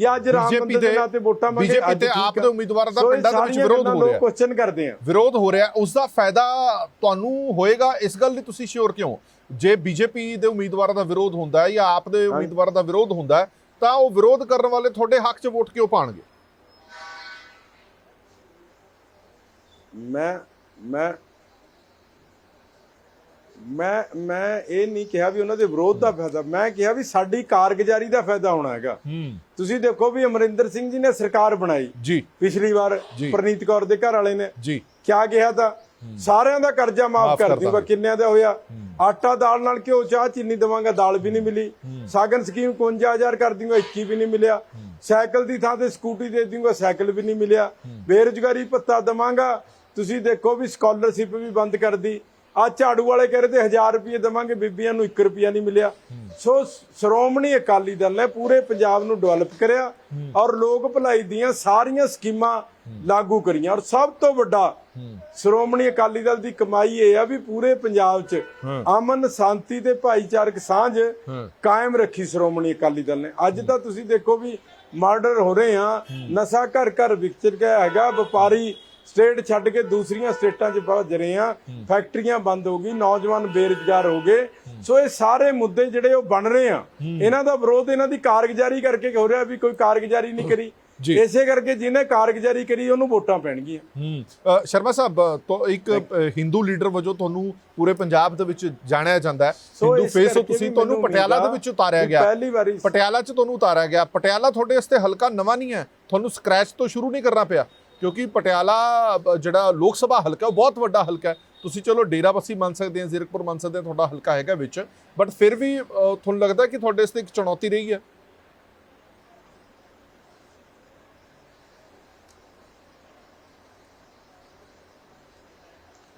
ਜਾਂ ਅੱਜ ਰਾਮ ਮੰਦਿਰ ਦੇ ਦੇ- ਨਾਂ ਤੇ ਵੋਟਾਂ ਮੰਗੇ ਅੱਜ ਤੇ ਆਪ। ਦੇ ਉਮੀਦਵਾਰਾਂ ਦਾ ਪਿੰਡਾਂ ਦੇ ਵਿੱਚ ਵਿਰੋਧ ਹੋ ਲੋਕ ਰਿਹਾ। ਕੁਐਸਚਨ ਕਰਦੇ ਆ। ਵਿਰੋਧ ਹੋ ਰਿਹਾ। ਉਸ ਦਾ ਫਾਇਦਾ ਤੁਹਾਨੂੰ ਹੋਏਗਾ। ਇਸ ਗੱਲ ਲਈ ਤੁਸੀਂ ਸ਼ੋਰ ਕਿਉਂ? ਜੇ ਬੀਜੇਪੀ ਦੇ ਉਮੀਦਵਾਰਾਂ ਦਾ ਵਿਰੋਧ ਹੁੰਦਾ ਹੈ ਜਾਂ ਆਪ ਦੇ ਉਮੀਦਵਾਰਾਂ ਦਾ ਵਿਰੋਧ ਹੁੰਦਾ ਹੈ ਤਾਂ ਉਹ ਵਿਰੋਧ ਕਰਨ ਵਾਲੇ ਤੁਹਾਡੇ ਹੱਕ 'ਚ ਵੋਟ ਕਿਉਂ ਪਾਣਗੇ? ਮੈਂ ਮੈਂ ਮੈਂ ਮੈਂ ਇਹ ਨਹੀਂ ਕਿਹਾ ਵੀ ਉਹਨਾਂ ਦੇ ਵਿਰੋਧ ਦਾ ਫਾਇਦਾ ਮੈਂ ਕਿਹਾ ਵੀ ਸਾਡੀ ਕਾਰਗੁਜ਼ਾਰੀ ਦਾ ਫਾਇਦਾ ਹੋਣਾ ਹੈਗਾ। ਤੁਸੀਂ ਦੇਖੋ ਵੀ ਅਮਰਿੰਦਰ ਸਿੰਘ ਜੀ ਨੇ ਸਰਕਾਰ ਬਣਾਈ। ਜੀ। ਪਿਛਲੀ ਵਾਰ। ਪ੍ਰਨੀਤ ਕੌਰ ਦੇ ਘਰ ਵਾਲੇ ਨੇ। ਜੀ। ਕਿਆ ਕਿਹਾ ਤਾਂ ਸਾਰਿਆਂ ਦਾ ਕਰਜ਼ਾ ਮਾਫ ਕਰ ਦੂੰਗਾ। ਕਿੰਨਿਆਂ ਦਾ ਹੋਇਆ? ਆਟਾ ਦਾਲ ਨਾਲ ਘਿਓ ਚਾਹ ਚੀਨੀ ਦਵਾਂਗਾ ਦਾਲ ਵੀ ਨਹੀਂ ਮਿਲੀ। ਸਾਗਨ ਸਕੀਮ 51000 ਕਰ ਦੂੰਗਾ 21 ਵੀ ਨਹੀਂ ਮਿਲਿਆ। ਸਾਈਕਲ ਦੀ ਥਾਂ ਤੇ ਸਕੂਟੀ ਦੇ ਦੂੰਗਾ ਸਾਈਕਲ ਵੀ ਨਹੀਂ ਮਿਲਿਆ। ਬੇਰੁਜ਼ਗਾਰੀ ਭੱਤਾ ਦਵਾਂਗਾ। ਤੁਸੀਂ ਦੇਖੋ ਵੀ ਸਕਾਲਰਸ਼ਿਪ ਵੀ ਬੰਦ ਕਰਦੀ ਆ ਝਾੜੂ ਵਾਲੇ ਕਹਿ ਰਹੇ ਤੇ 1000 ਰੁਪਏ ਦਵਾਂਗੇ ਬੀਬੀਆਂ ਨੂੰ 1 ਰੁਪਿਆ ਨਹੀਂ ਮਿਲਿਆ। ਸੋ ਸ਼੍ਰੋਮਣੀ ਅਕਾਲੀ ਦਲ ਨੇ ਪੂਰੇ ਪੰਜਾਬ ਨੂੰ ਡਿਵੈਲਪ ਕਰਿਆ ਔਰ ਲੋਕ ਭਲਾਈ ਦੀਆਂ ਸਾਰੀਆਂ ਸਕੀਮਾਂ ਲਾਗੂ ਕਰੀਆਂ। ਔਰ ਸਭ ਤੋਂ ਵੱਡਾ ਸ਼੍ਰੋਮਣੀ ਅਕਾਲੀ ਦਲ ਦੀ ਕਮਾਈ ਇਹ ਆ ਵੀ ਪੂਰੇ ਪੰਜਾਬ 'ਚ ਅਮਨ ਸ਼ਾਂਤੀ ਤੇ ਭਾਈਚਾਰਕ ਸਾਂਝ ਕਾਇਮ ਰੱਖੀ ਸ਼੍ਰੋਮਣੀ ਅਕਾਲੀ ਦਲ ਨੇ। ਅੱਜ ਤਾਂ ਤੁਸੀਂ ਦੇਖੋ ਵੀ ਮਰਡਰ ਹੋ ਰਹੇ ਆ। ਨਸ਼ਾ ਘਰ ਘਰ ਵਿਕਰ ਗਿਆ ਹੈਗਾ ਵਪਾਰੀ ਸਟੇਟ ਛੱਡ ਕੇ ਦੂਸਰੀਆਂ ਸਟੇਟਾਂ 'ਚ ਭੱਜ ਰਹੇ ਆ ਫੈਕਟਰੀਆਂ ਬੰਦ ਹੋ ਗਈ ਨੌਜਵਾਨ ਬੇਰੁਜ਼ਗਾਰ ਹੋ ਗਏ। ਸੋ ਇਹ ਸਾਰੇ ਮੁੱਦੇ ਜਿਹੜੇ ਉਹ ਬਣ ਰਹੇ ਆ। ਇਹਨਾਂ ਦਾ ਵਿਰੋਧ ਇਹਨਾਂ ਦੀ ਕਾਰਗੁਜ਼ਾਰੀ ਕਰਕੇ ਹੋ ਰਿਹਾ ਵੀ ਕੋਈ ਕਾਰਗੁਜ਼ਾਰੀ ਨਹੀਂ ਕਰੀ। ਇਸੇ ਕਰਕੇ ਜਿਹਨੇ ਕਾਰਗੁਜ਼ਾਰੀ ਕਰੀ ਉਹਨੂੰ ਵੋਟਾਂ ਪੈਣਗੀਆਂ। ਸ਼ਰਮਾ ਸਾਹਿਬ ਤੋਂ ਇੱਕ ਹਿੰਦੂ ਲੀਡਰ ਵਜੋਂ ਤੁਹਾਨੂੰ ਪੂਰੇ ਪੰਜਾਬ ਦੇ ਵਿੱਚ ਜਾਣਿਆ ਜਾਂਦਾ ਹੈ। ਹਿੰਦੂ ਫੇਸ ਹੋ ਕਰਕੇ ਤੁਸੀਂ ਤੁਹਾਨੂੰ ਪਟਿਆਲਾ ਦੇ ਵਿੱਚ ਉਤਾਰਿਆ ਗਿਆ। ਪਹਿਲੀ ਵਾਰੀ ਪਟਿਆਲਾ 'ਚ ਤੁਹਾਨੂੰ ਉਤਾਰਿਆ ਗਿਆ। ਪਟਿਆਲਾ ਤੁਹਾਡੇ ਵਾਸਤੇ ਹਲਕਾ ਨਵਾਂ ਨਹੀਂ ਹੈ। ਤੁਹਾਨੂੰ ਸਕ੍ਰੈਚ ਤੋਂ ਸ਼ੁਰੂ ਨਹੀਂ ਕਰਨਾ ਪਿਆ। ਕਿਉਂਕਿ ਪਟਿਆਲਾ ਜਿਹੜਾ ਲੋਕ ਸਭਾ ਹਲਕਾ ਉਹ ਬਹੁਤ ਵੱਡਾ ਹਲਕਾ ਹੈ। ਤੁਸੀਂ ਚਲੋ ਡੇਰਾਬੱਸੀ ਮੰਨ ਸਕਦੇ ਆ ਜ਼ੀਰਕਪੁਰ ਮੰਨ ਸਕਦੇ ਆ ਤੁਹਾਡਾ ਹਲਕਾ ਹੈਗਾ ਵਿੱਚ। ਬਟ ਫਿਰ ਵੀ ਤੁਹਾਨੂੰ ਲੱਗਦਾ ਕਿ ਤੁਹਾਡੇ ਵਾਸਤੇ ਇੱਕ ਚੁਣੌਤੀ ਰਹੀ ਹੈ?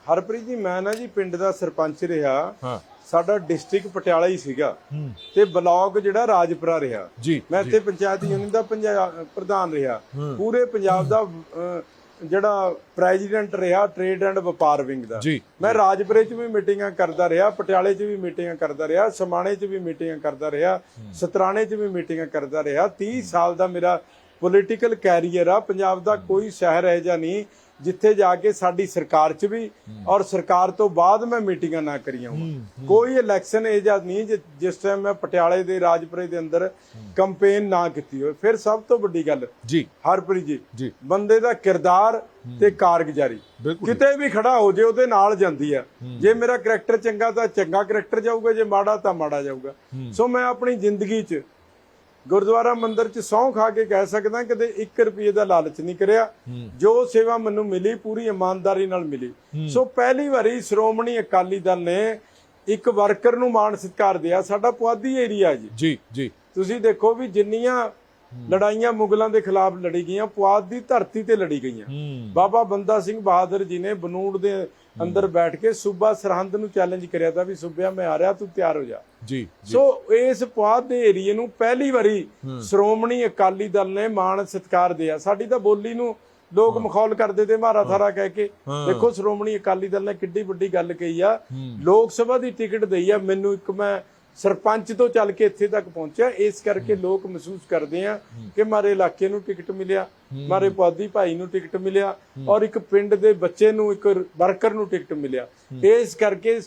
ਹਰਪ੍ਰੀਤ ਜੀ ਮੈਂ ਨਾ ਜੀ ਪਿੰਡ ਦਾ ਸਰਪੰਚ ਰਿਹਾ। ਹਾਂ। ਸਾਡਾ ਡਿਸਟ੍ਰਿਕਟ ਪਟਿਆਲਾ ਹੀ ਸੀਗਾ। ਤੇ ਬਲਾਕ ਜਿਹੜਾ ਰਾਜਪੁਰਾ ਰਿਹਾ। ਮੈਂ ਇੱਥੇ ਪੰਚਾਇਤ ਯੂਨੀਅਨ ਦਾ ਪ੍ਰਧਾਨ ਰਿਹਾ। ਪੂਰੇ ਪੰਜਾਬ ਦਾ ਜਿਹੜਾ ਪ੍ਰੈਜ਼ੀਡੈਂਟ ਰਿਹਾ ਟ੍ਰੇਡ ਐਂਡ ਵਪਾਰ ਵਿੰਗ ਦਾ। ਮੈਂ ਰਾਜਪੁਰੇ 'ਚ ਵੀ ਮੀਟਿੰਗਾਂ ਕਰਦਾ ਰਿਹਾ ਪਟਿਆਲੇ 'ਚ ਵੀ ਮੀਟਿੰਗਾਂ ਕਰਦਾ ਰਿਹਾ ਸਮਾਣੇ 'ਚ ਵੀ ਮੀਟਿੰਗਾਂ ਕਰਦਾ ਰਿਹਾ ਸਤਰਾਣੇ 'ਚ ਵੀ ਮੀਟਿੰਗਾਂ ਕਰਦਾ ਰਿਹਾ। 30 ਸਾਲ ਦਾ ਮੇਰਾ ਪੋਲੀਟੀਕਲ ਕੈਰੀਅਰ ਆ। ਪੰਜਾਬ ਦਾ ਕੋਈ ਸ਼ਹਿਰ ਹੈ ਜਾਂ ਨਹੀਂ ਜਿੱਥੇ ਜਾ ਕੇ ਸਾਡੀ ਸਰਕਾਰ 'ਚ ਵੀ ਔਰ ਸਰਕਾਰ ਤੋਂ ਬਾਅਦ ਮੈਂ ਮੀਟਿੰਗਾਂ ਨਾ ਕਰੀਆਂ ਕੋਈ ਇਲੈਕਸ਼ਨ ਇਹ ਜਾਂ ਨਹੀਂ ਜਿਸ ਟਾਈਮ ਮੈਂ ਪਟਿਆਲੇ ਦੇ ਰਾਜਪੁਰੇ ਦੇ ਅੰਦਰ ਕੰਪੇਨ ਨਾ ਕੀਤੀ ਹੋਵੇ ਫਿਰ ਸਭ ਤੋਂ ਵੱਡੀ ਗੱਲ ਜੀ। ਹਰਪ੍ਰੀਤ ਜੀ ਬੰਦੇ ਦਾ ਕਿਰਦਾਰ ਤੇ ਕਾਰਗੁਜ਼ਾਰੀ। ਕਿਤੇ ਵੀ ਖੜਾ ਹੋ ਜੇ ਉਹਦੇ ਨਾਲ ਜਾਂਦੀ ਆ। ਜੇ ਮੇਰਾ ਕਰੈਕਟਰ ਚੰਗਾ ਤਾਂ ਚੰਗਾ ਕਰੈਕਟਰ ਜਾਊਗਾ ਜੇ ਮਾੜਾ ਤਾਂ ਮਾੜਾ ਜਾਊਗਾ। ਸੋ ਮੈਂ ਆਪਣੀ ਜ਼ਿੰਦਗੀ 'ਚ ਗੁਰਦੁਆਰਾ ਮੰਦਿਰ 'ਚ ਸਹੁੰ ਖਾ ਕੇ ਕਹਿ ਸਕਦਾ ਕਦੇ 1 ਰੁਪਏ ਦਾ ਲਾਲਚ ਨਹੀਂ ਕਰਿਆ। ਜੋ ਸੇਵਾ ਮੈਨੂੰ ਮਿਲੀ ਪੂਰੀ ਇਮਾਨਦਾਰੀ ਨਾਲ ਮਿਲੀ। ਸੋ ਪਹਿਲੀ ਵਾਰੀ ਸ਼੍ਰੋਮਣੀ ਅਕਾਲੀ ਦਲ ਨੇ ਇੱਕ ਵਰਕਰ ਨੂੰ ਮਾਣ ਸਤਿਕਾਰ ਦਿਆ। ਸਾਡਾ ਪੁਆਧੀ ਏਰੀਆ ਜੀ। ਜੀ ਜੀ। ਤੁਸੀਂ ਦੇਖੋ ਵੀ ਜਿੰਨੀਆਂ ਲੜਾਈਆਂ ਮੁਗਲਾਂ ਦੇ ਖਿਲਾਫ ਲੜੀ ਗਈਆਂ ਪੁਆਧ ਦੀ ਧਰਤੀ ਤੇ ਲੜੀ ਗਈਆਂ। ਬਾਬਾ ਬੰਦਾ ਸਿੰਘ ਬਹਾਦਰ ਜੀ ਨੇ ਬਨੂੜ ਦੇ ਅੰਦਰ ਬੈਠ ਕੇ ਸੂਬਾ ਸਰਹੰਦ ਨੂੰ ਚੈਲੰਜ ਕਰਿਆ ਤਾਂ ਵੀ ਸੂਬਿਆ ਮੈਂ ਆ ਰਿਹਾ ਤੂੰ ਤਿਆਰ ਹੋ ਜਾ। ਜੀ ਜੀ। ਸੋ ਇਸ ਪੁਆਧ ਦੇ ਏਰੀਏ ਨੂੰ ਪਹਿਲੀ ਵਾਰੀ ਸ਼੍ਰੋਮਣੀ ਅਕਾਲੀ ਦਲ ਨੇ ਮਾਣ ਸਤਿਕਾਰ ਦਿਆ। ਸਾਡੀ ਤਾਂ ਬੋਲੀ ਨੂੰ ਲੋਕ ਮਖੌਲ ਕਰਦੇ ਤੇ ਮਾਰਾ ਥਾਰਾ ਕਹਿ ਕੇ। ਦੇਖੋ ਸ਼੍ਰੋਮਣੀ ਅਕਾਲੀ ਦਲ ਨੇ ਕਿੱਡੀ ਵੱਡੀ ਗੱਲ ਕਹੀ ਆ। ਲੋਕ ਸਭਾ ਦੀ ਟਿਕਟ ਦਈ ਆ। ਮੈਨੂੰ ਇੱਕ ਮੈਂ ਸਰਪੰਚ ਤੋਂ ਚੱਲ ਕੇ ਇੱਥੇ ਤੱਕ ਪਹੁੰਚਿਆ। ਇਸ ਕਰਕੇ ਲੋਕ ਮਹਿਸੂਸ ਕਰਦੇ ਆ ਕਿ ਮਾਰੇ ਇਲਾਕੇ ਨੂੰ ਟਿਕਟ ਮਿਲਿਆ ਮਾਰੇ ਪੁਆਧੀ ਭਾਈ ਨੂੰ ਟਿਕਟ ਮਿਲਿਆ ਔਰ ਇੱਕ ਪਿੰਡ ਦੇ ਬੱਚੇ ਨੂੰ ਇੱਕ ਵਰਕਰ ਨੂੰ ਟਿਕਟ ਮਿਲਿਆ। ਇਸ ਕਰਕੇ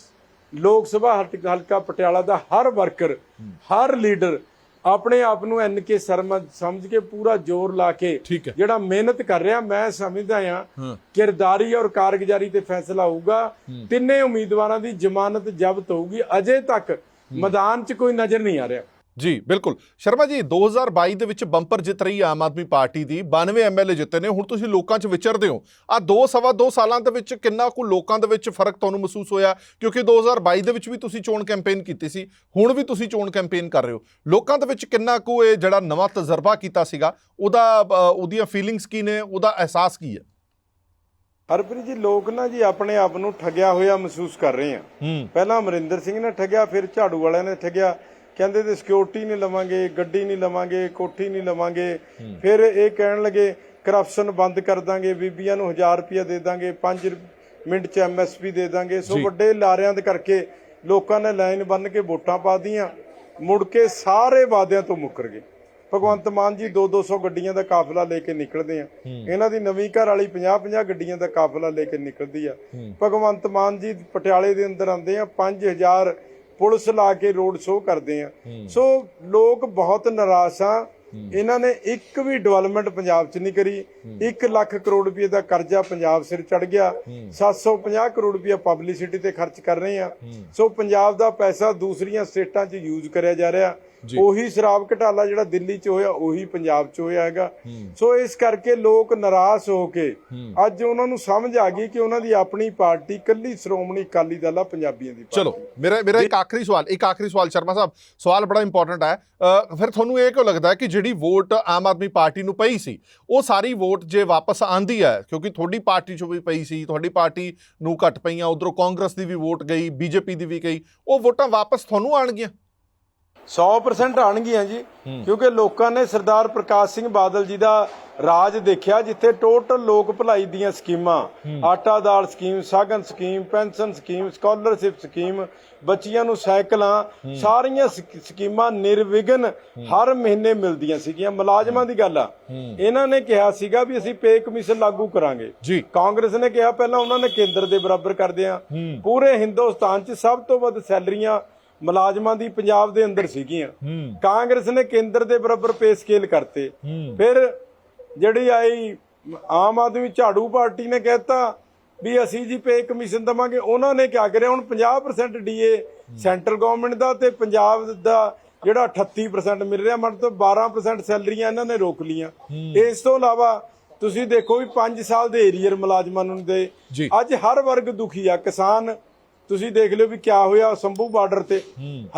ਲੋਕ ਸਭਾ ਹਲਕ- ਪਟਿਆਲਾ ਦਾ ਹਰ ਵਰਕਰ ਹਰ ਲੀਡਰ ਆਪਣੇ ਆਪ ਨੂੰ ਐਨ ਕੇ ਸ਼ਰਮਾ ਸਮਝ ਕੇ ਪੂਰਾ ਜ਼ੋਰ ਲਾ ਕੇ ਜਿਹੜਾ ਮਿਹਨਤ ਕਰ ਰਿਹਾ ਮੈਂ ਸਮਝਦਾ ਆ ਕਿਰਦਾਰੀ ਔਰ ਕਾਰਗੁਜ਼ਾਰੀ ਤੇ ਫੈਸਲਾ ਹੋਊਗਾ। ਤਿੰਨੇ ਉਮੀਦਵਾਰਾਂ ਦੀ ਜ਼ਮਾਨਤ ਜ਼ਬਤ ਹੋਊਗੀ। ਅਜੇ ਤੱਕ ਮੈਦਾਨ 'ਚ ਕੋਈ ਨਜ਼ਰ ਨਹੀਂ ਆ ਰਿਹਾ। ਜੀ, ਬਿਲਕੁਲ। ਸ਼ਰਮਾ ਜੀ 2022 ਦੇ ਵਿੱਚ ਬੰਪਰ ਜਿੱਤ ਰਹੀ ਆਮ ਆਦਮੀ ਪਾਰਟੀ ਦੀ 92 ਐਮਐਲਏ ਜਿੱਤੇ ਨੇ, ਹੁਣ ਤੁਸੀਂ ਲੋਕਾਂ 'ਚ ਵਿਚਰਦੇ ਹੋ। ਆ ਦੋ, ਸਵਾ ਦੋ ਸਾਲਾਂ ਦੇ ਵਿੱਚ ਕਿੰਨਾ ਕੁ ਲੋਕਾਂ ਦੇ ਵਿੱਚ ਫ਼ਰਕ ਤੁਹਾਨੂੰ ਮਹਿਸੂਸ ਹੋਇਆ? ਕਿਉਂਕਿ 2022 ਦੇ ਵਿੱਚ ਵੀ ਤੁਸੀਂ ਚੋਣ ਕੈਂਪੇਨ ਕੀਤੀ ਸੀ, ਹੁਣ ਵੀ ਤੁਸੀਂ ਚੋਣ ਕੈਂਪੇਨ ਕਰ ਰਹੇ ਹੋ। ਲੋਕਾਂ ਦੇ ਵਿੱਚ ਕਿੰਨਾ ਕੁ ਇਹ ਜਿਹੜਾ ਨਵਾਂ ਤਜਰਬਾ ਕੀਤਾ ਸੀਗਾ, ਉਹਦਾ ਉਹਦੀਆਂ ਫੀਲਿੰਗਸ ਕੀ ਨੇ, ਉਹਦਾ ਅਹਿਸਾਸ ਕੀ ਹੈ? ਹਰਪ੍ਰੀਤ ਜੀ ਲੋਕ ਨਾ ਜੀ ਆਪਣੇ ਆਪ ਨੂੰ ਠੱਗਿਆ ਹੋਇਆ ਮਹਿਸੂਸ ਕਰ ਰਹੇ ਆ। ਪਹਿਲਾਂ ਅਮਰਿੰਦਰ ਸਿੰਘ ਨੇ ਠੱਗਿਆ ਫਿਰ ਝਾੜੂ ਵਾਲਿਆਂ ਨੇ ਠੱਗਿਆ। ਕਹਿੰਦੇ ਤੇ ਸਿਕਿਉਰਿਟੀ ਨਹੀਂ ਲਵਾਂਗੇ ਗੱਡੀ ਨਹੀਂ ਲਵਾਂਗੇ ਕੋਠੀ ਨਹੀਂ ਲਵਾਂਗੇ। ਫਿਰ ਇਹ ਕਹਿਣ ਲੱਗੇ ਕਰਪਸ਼ਨ ਬੰਦ ਕਰ ਦਾਂਗੇ ਬੀਬੀਆਂ ਨੂੰ 1000 ਰੁਪਇਆ ਦੇ ਦਾਂਗੇ 5 ਮਿੰਟ ਚ ਐਮਐਸਪੀ ਦੇ ਦਾਂਗੇ। ਸੋ ਵੱਡੇ ਲਾਰਿਆਂ ਦੇ ਕਰਕੇ ਲੋਕਾਂ ਨੇ ਲਾਈਨ ਬੰਨ ਕੇ ਵੋਟਾਂ ਪਾ ਦੀਆਂ ਮੁੜ ਕੇ ਸਾਰੇ ਵਾਅਦਿਆਂ ਤੋਂ ਮੁੱਕਰ ਗਏ। ਭਗਵੰਤ ਮਾਨ ਜੀ 2-200 ਗੱਡੀਆਂ ਦਾ ਕਾਫਲਾ ਲੈ ਕੇ ਨਿਕਲਦੇ ਆ। ਇਹਨਾਂ ਦੀ ਨਵੀਂ ਘਰ ਵਾਲੀ 50-50 ਗੱਡੀਆਂ ਦਾ ਕਾਫਲਾ ਲੈ ਕੇ ਨਿਕਲਦੀ ਆ। ਭਗਵੰਤ ਮਾਨ ਜੀ ਪਟਿਆਲੇ ਦੇ ਅੰਦਰ ਆਉਂਦੇ ਆ 5000 ਪੁਲਿਸ ਲਾ ਕੇ ਰੋਡ ਸ਼ੋਅ ਕਰਦੇ ਆ। ਸੋ ਲੋਕ ਬਹੁਤ ਨਿਰਾਸ਼ ਆ। ਇਹਨਾਂ ਨੇ ਇੱਕ ਵੀ ਡਿਵੈਲਪਮੈਂਟ ਪੰਜਾਬ 'ਚ ਨਹੀਂ ਕਰੀ। 1 ਲੱਖ ਕਰੋੜ ਰੁਪਏ ਦਾ ਕਰਜ਼ਾ ਪੰਜਾਬ ਸਿਰ ਚੜ ਗਿਆ। 750 ਕਰੋੜ ਰੁਪਏ ਪਬਲਿਸਿਟੀ ਤੇ ਖਰਚ ਕਰ ਰਹੇ ਆ। ਸੋ ਪੰਜਾਬ ਦਾ ਪੈਸਾ ਦੂਸਰੀਆਂ ਸਟੇਟਾਂ 'ਚ ਯੂਜ਼ ਕਰਿਆ ਜਾ ਰਿਹਾ। ਉਹੀ ਸ਼ਰਾਬ ਘਟਾਲਾ ਜਿਹੜਾ ਦਿੱਲੀ 'ਚ ਹੋਇਆ ਉਹੀ ਪੰਜਾਬ 'ਚ ਹੋਇਆ ਹੈਗਾ। ਸੋ ਇਸ ਕਰਕੇ ਲੋਕ ਨਾਰਾਜ਼ ਹੋ ਕੇ ਅੱਜ ਉਹਨਾਂ ਨੂੰ ਸਮਝ ਆ ਗਈ ਕਿ ਉਹਨਾਂ ਦੀ ਆਪਣੀ ਪਾਰਟੀ ਕੱਲੀ ਸ਼੍ਰੋਮਣੀ ਅਕਾਲੀ ਦਲ ਆ ਪੰਜਾਬੀਆਂ ਦੀ। ਚਲੋ ਮੇਰਾ ਮੇਰਾ ਇੱਕ ਆਖਰੀ ਸਵਾਲ ਇੱਕ ਆਖਰੀ ਸਵਾਲ ਸ਼ਰਮਾ ਸਾਹਿਬ ਸਵਾਲ ਬੜਾ ਇੰਪੋਰਟੈਂਟ ਹੈ। ਫਿਰ ਤੁਹਾਨੂੰ ਇਹ ਕਿਉਂ ਲੱਗਦਾ ਹੈ ਕਿ ਜਿਹੜੀ ਵੋਟ ਆਮ ਆਦਮੀ ਪਾਰਟੀ ਨੂੰ ਪਈ ਸੀ ਉਹ ਸਾਰੀ ਵੋਟ ਜੇ ਵਾਪਸ ਆਂਦੀ ਹੈ ਕਿਉਂਕਿ ਤੁਹਾਡੀ ਪਾਰਟੀ 'ਚੋਂ ਵੀ ਪਈ ਸੀ ਤੁਹਾਡੀ ਪਾਰਟੀ ਨੂੰ ਘੱਟ ਪਈਆਂ ਉਧਰੋਂ ਕਾਂਗਰਸ ਦੀ ਵੀ ਵੋਟ ਗਈ ਬੀਜੇਪੀ ਦੀ ਵੀ ਗਈ ਉਹ ਵੋਟਾਂ ਵਾਪਸ ਤੁਹਾਨੂੰ ਆਣਗੀਆਂ 100% ਆਣਗੀਆਂ ਜੀ ਕਿਉਂਕਿ ਲੋਕਾਂ ਨੇ ਸਰਦਾਰ ਪ੍ਰਕਾਸ਼ ਸਿੰਘ ਬਾਦਲ ਜੀ ਦਾ ਰਾਜ ਦੇਖਿਆ ਜਿੱਥੇ ਟੋਟਲ ਲੋਕ ਭਲਾਈ ਦੀਆਂ ਸਕੀਮਾਂ ਆਟਾ ਦਾਲ scheme Shagun scheme pension scheme scholarship scheme ਬੱਚੀਆਂ ਨੂੰ ਸਾਈਕਲਾਂ ਸਾਰੀਆਂ ਸਕ- ਸਕੀਮਾਂ ਨਿਰਵਿਘਨ ਹਰ ਮਹੀਨੇ ਮਿਲਦੀਆਂ ਸੀਗੀਆਂ ਮੁਲਾਜ਼ਮਾਂ ਦੀ ਗੱਲ ਆ। ਇਹਨਾਂ ਨੇ ਕਿਹਾ ਸੀਗਾ ਵੀ ਅਸੀਂ ਪੇ ਕਮਿਸ਼ਨ ਲਾਗੂ ਕਰਾਂਗੇ। ਜੀ। ਕਾਂਗਰਸ ਨੇ ਕਿਹਾ ਪਹਿਲਾਂ ਉਹਨਾਂ ਨੇ ਕੇਂਦਰ ਦੇ ਬਰਾਬਰ ਕਰਦੇ ਆ। ਪੂਰੇ ਹਿੰਦੁਸਤਾਨ 'ਚ ਸਭ ਤੋਂ ਵੱਧ ਸੈਲਰੀਆਂ ਮੁਲਾਜ਼ਮਾਂ ਦੀ ਪੰਜਾਬ ਦੇ ਅੰਦਰ ਸੀਗੀਆਂ। ਕਾਂਗਰਸ ਨੇ ਕੇਂਦਰ ਦੇ ਬਰਾਬਰ ਪੇ ਸਕੇਲ ਕਰਤੇ। ਫਿਰ ਜਿਹੜੀ ਆਈ ਆਮ ਆਦਮੀ ਝਾੜੂ ਪਾਰਟੀ ਨੇ ਕਹਿਤਾ ਵੀ ਅਸੀਂ ਜੀ ਪੇ ਕਮਿਸ਼ਨ ਦਵਾਂਗੇ ਉਹਨਾਂ ਨੇ ਕਿਆ ਕਰਿਆ? ਹੁਣ 50% ਡੀਏ ਸੈਂਟਰ ਗਵਰਨਮੈਂਟ ਦਾ ਤੇ ਪੰਜਾਬ ਦਾ ਜਿਹੜਾ 38% ਮਿਲ ਰਿਹਾ ਮਤਲਬ 12% ਸੈਲਰੀਆਂ ਇਹਨਾਂ ਨੇ ਰੋਕ ਲੀਆਂ ਇਸ ਤੋਂ ਇਲਾਵਾ ਤੁਸੀਂ ਦੇਖੋ ਵੀ 5 ਸਾਲ ਦੇ ਏਰੀਅਰ ਮੁਲਾਜ਼ਮਾਂ ਨੂੰ ਦੇ। ਅੱਜ ਹਰ ਵਰਗ ਦੁਖੀ ਆ। ਕਿਸਾਨ ਤੁਸੀਂ ਦੇਖ ਲਿਓ ਵੀ ਕਿਆ ਹੋਇਆ ਸੰਭੂ ਬਾਰਡਰ ਤੇ।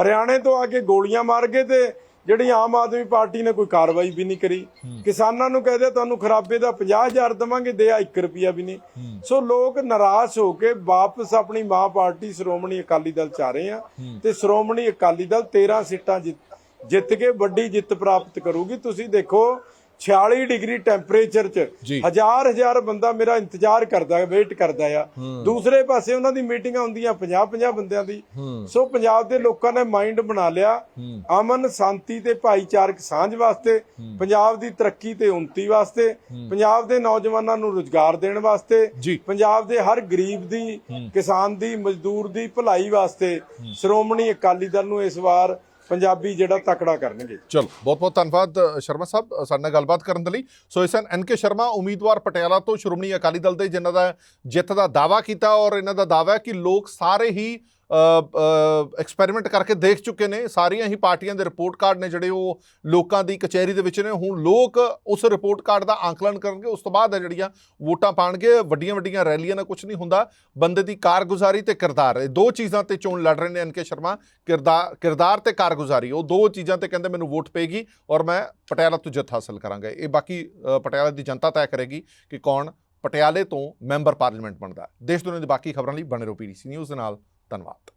ਹਰਿਆਣੇ ਤੋਂ ਆ ਕੇ ਗੋਲੀਆਂ ਮਾਰ ਗਏ ਤੇ ਜਿਹੜੀ ਆਮ ਆਦਮੀ ਪਾਰਟੀ ਨੇ ਕੋਈ ਕਾਰਵਾਈ ਵੀ ਨਹੀਂ ਕਰੀ। ਕਿਸਾਨਾਂ ਨੂੰ ਕਹਦੇ ਤੁਹਾਨੂੰ ਖਰਾਬੇ ਦਾ 50000 ਦਵਾਂਗੇ ਦੇ ਆ 1 ਰੁਪਿਆ ਵੀ ਨਹੀਂ। ਸੋ ਲੋਕ ਨਾਰਾਜ਼ ਹੋ ਕੇ ਵਾਪਸ ਆਪਣੀ ਮਾਂ ਪਾਰਟੀ ਸ਼੍ਰੋਮਣੀ ਅਕਾਲੀ ਦਲ ਚ ਆ ਰਹੇ ਆ ਤੇ ਸ਼੍ਰੋਮਣੀ ਅਕਾਲੀ ਦਲ 13 ਸੀਟਾਂ ਜਿੱਤ ਜਿੱਤ ਕੇ ਵੱਡੀ ਜਿੱਤ ਪ੍ਰਾਪਤ ਕਰੂਗੀ। ਤੁਸੀਂ ਦੇਖੋ 46 ਡਿਗਰੀ ਟੈਂਪਰੇਚਰ ਚ। ਹਜ਼ਾਰ ਹਜ਼ਾਰ ਬੰਦਾ ਮੇਰਾ ਇੰਤਜ਼ਾਰ ਕਰਦਾ ਹੈ ਵੇਟ ਕਰਦਾ ਆ। ਦੂਸਰੇ ਪਾਸੇ ਉਹਨਾਂ ਦੀ ਮੀਟਿੰਗਾਂ ਹੁੰਦੀਆਂ 50 50 ਬੰਦਿਆਂ ਦੀ। ਸੋ ਪੰਜਾਬ ਦੇ ਲੋਕਾਂ ਨੇ ਮਾਈਂਡ ਬਣਾ ਲਿਆ ਅਮਨ ਸ਼ਾਂਤੀ ਤੇ ਭਾਈਚਾਰਕ ਸਾਂਝ ਵਾਸਤੇ ਪੰਜਾਬ ਦੀ ਤਰੱਕੀ ਤੇ ਉન્નਤੀ ਵਾਸਤੇ ਪੰਜਾਬ ਦੇ ਨੌਜਵਾਨਾਂ ਨੂੰ ਰੁਜ਼ਗਾਰ ਦੇਣ ਵਾਸਤੇ। ਪੰਜਾਬ ਦੇ ਹਰ ਗਰੀਬ ਦੀ ਕਿਸਾਨ ਦੀ ਮਜ਼ਦੂਰ ਦੀ ਭਲਾਈ ਵਾਸਤੇ ਸ਼੍ਰੋਮਣੀ ਅਕਾਲੀ ਦਲ ਨੂੰ ਇਸ ਵਾਰ ਪੰਜਾਬੀ ਜਿਹੜਾ ਤਕੜਾ ਕਰਨਗੇ। ਚਲੋ, ਬਹੁਤ ਬਹੁਤ ਧੰਨਵਾਦ ਸ਼ਰਮਾ ਸਾਹਿਬ ਸਾਡੇ ਨਾਲ ਗੱਲਬਾਤ ਕਰਨ ਦੇ ਲਈ। ਸੋ ਇਸ ਐਨ ਕੇ ਸ਼ਰਮਾ, ਉਮੀਦਵਾਰ ਪਟਿਆਲਾ ਤੋਂ ਸ਼੍ਰੋਮਣੀ ਅਕਾਲੀ ਦਲ ਦੇ, ਜਿਨ੍ਹਾਂ ਦਾ ਜਿੱਤ ਦਾ ਦਾਵਾ ਕੀਤਾ ਔਰ ਇਹਨਾਂ ਦਾ ਦਾਵਾ ਹੈ ਕਿ ਲੋਕ ਸਾਰੇ ਹੀ ਐਕਸਪੈਰੀਮੈਂਟ ਕਰਕੇ ਦੇਖ ਚੁੱਕੇ ਨੇ। ਸਾਰੀਆਂ ਹੀ ਪਾਰਟੀਆਂ ਦੇ ਰਿਪੋਰਟ ਕਾਰਡ ਨੇ ਜਿਹੜੇ ਉਹ ਲੋਕਾਂ ਦੀ ਕਚਹਿਰੀ ਦੇ ਵਿੱਚ ਨੇ। ਹੁਣ ਲੋਕ ਉਸ ਰਿਪੋਰਟ ਕਾਰਡ ਦਾ ਆਂਕਲਨ ਕਰਨਗੇ। ਉਸ ਤੋਂ ਬਾਅਦ ਹੈ ਜਿਹੜੀਆਂ ਵੋਟਾਂ ਪਾਣਗੇ ਵੱਡੀਆਂ ਵੱਡੀਆਂ ਰੈਲੀਆਂ ਨਾਲ ਕੁਝ ਨਹੀਂ ਹੁੰਦਾ। ਬੰਦੇ ਦੀ ਕਾਰਗੁਜ਼ਾਰੀ ਤੇ ਕਿਰਦਾਰ। ਇਹ ਦੋ ਚੀਜ਼ਾਂ ਤੇ ਚੋਣ ਲੜ ਰਹੇ ਨੇ ਐਨ ਕੇ ਸ਼ਰਮਾ। ਕਿਰਦਾਰ ਕਿਰਦਾਰ ਤੇ ਕਾਰਗੁਜ਼ਾਰੀ। ਉਹ ਦੋ ਚੀਜ਼ਾਂ ਤੇ ਕਹਿੰਦੇ ਮੈਨੂੰ ਵੋਟ ਪਏਗੀ ਔਰ ਮੈਂ ਪਟਿਆਲਾ ਤੋਂ ਜਿੱਤ ਹਾਸਲ ਕਰਾਂਗਾ। ਇਹ ਬਾਕੀ ਪਟਿਆਲਾ ਦੀ ਜਨਤਾ ਤੈਅ ਕਰੇਗੀ ਕਿ ਕੌਣ ਪਟਿਆਲੇ ਤੋਂ ਮੈਂਬਰ ਪਾਰਲੀਮੈਂਟ ਬਣਦਾ। ਦੇਸ਼ ਦੁਨੀਆ ਦੀ ਬਾਕੀ ਖਬਰਾਂ ਲਈ ਬਣੇ ਰਹੋ ਪੀਡੀਸੀ ਨਿਊਜ਼ ਦੇ ਨਾਲ। ਧੰਨਵਾਦ